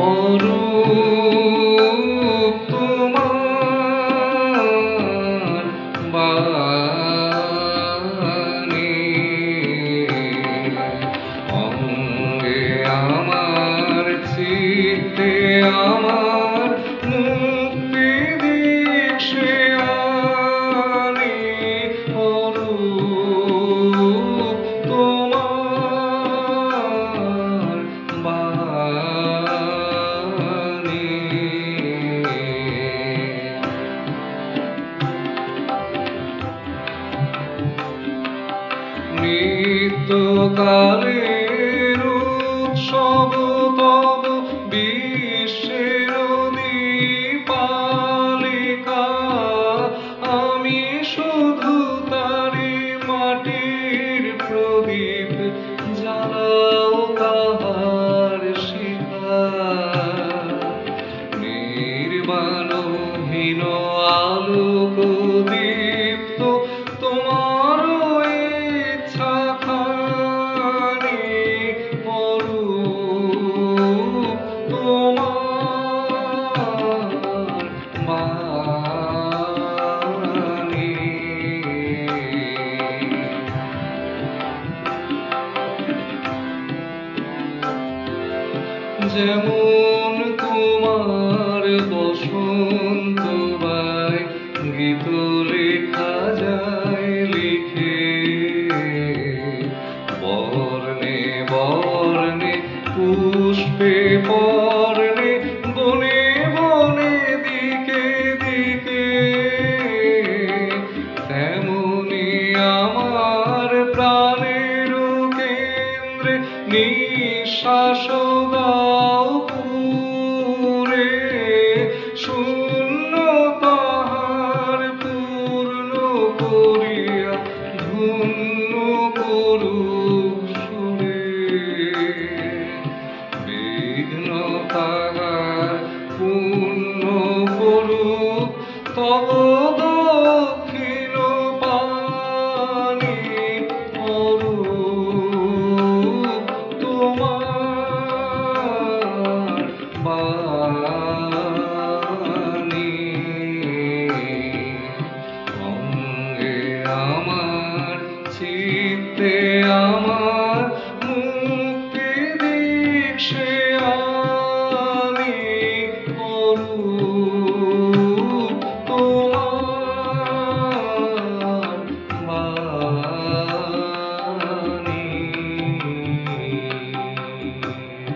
moru নিত্যকালের উৎসব তব বিশ্বের দীপালিকা। আমি শুধু তারি মাটির প্রদীপ জ্বালাও তাহার শিখা। নির্বাণহীন যেমন তোমার বসন্ত বাই গীত নিঃশ্বাস দাও পুরে শূন্য তাহার পূর্ণ করিয়া ধন্য করুক সুরে। বিঘ্ন তাহার পূর্ণ করুক তব Bye.